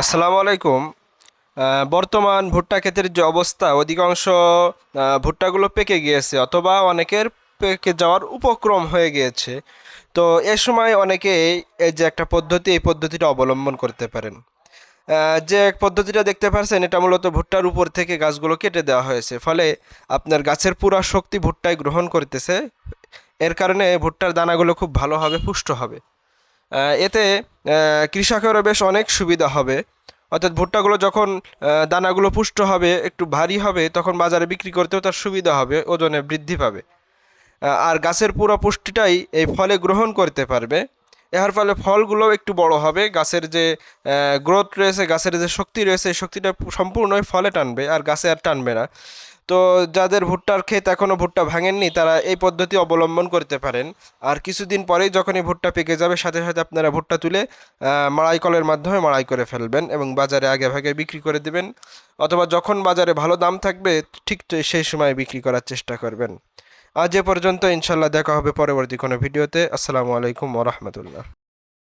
আসসালামু আলাইকুম। বর্তমান ভুট্টা ক্ষেতের যে অবস্থা, অধিকাংশ ভুট্টাগুলো পেকে গিয়েছে অথবা অনেকের পেকে যাওয়ার উপক্রম হয়ে গিয়েছে। তো এ সময় অনেকে এই যে একটা পদ্ধতি, এই পদ্ধতিটা অবলম্বন করতে পারেন। যে পদ্ধতিটা দেখতে পাচ্ছেন এটা মূলত ভুট্টার উপর থেকে গাছগুলো কেটে দেওয়া হয়েছে। ফলে আপনার গাছের পুরা শক্তি ভুট্টায় গ্রহণ করতেছে। এর কারণে ভুট্টার দানাগুলো খুব ভালোভাবে পুষ্ট হবে। এতে কৃষকেরও বেশ অনেক সুবিধা হবে। অর্থাৎ ভুট্টাগুলো যখন দানাগুলো পুষ্ট হবে, একটু ভারী হবে, তখন বাজারে বিক্রি করতেও তার সুবিধা হবে, ওজনে বৃদ্ধি পাবে। আর গাছের পুরো পুষ্টিটাই এই ফলে গ্রহণ করতে পারবে। এর ফলে ফলগুলো একটু বড় হবে, গাছের যে গ্রোথ রয়েছে, গাছের যে শক্তি রয়েছে, এই শক্তিটা সম্পূর্ণই ফলে টানবে, আর গাছে আর টানবে না। তো যাদের ভুট্টার ক্ষেত এখনও ভুট্টা ভাঙেননি, তারা এই পদ্ধতি অবলম্বন করতে পারেন। আর কিছুদিন পরেই যখনই ভুট্টা পেকে যাবে, সাথে সাথে আপনারা ভুট্টা তুলে মাড়াই কলের মাধ্যমে মাড়াই করে ফেলবেন এবং বাজারে আগে ভাগে বিক্রি করে দেবেন। অথবা যখন বাজারে ভালো দাম থাকবে, ঠিক সেই সময় বিক্রি করার চেষ্টা করবেন। আজ এ পর্যন্ত ইনশাল্লাহ দেখা হবে পরবর্তী কোনো ভিডিওতে। আসসালামু আলাইকুম ওরহমতুল্লাহ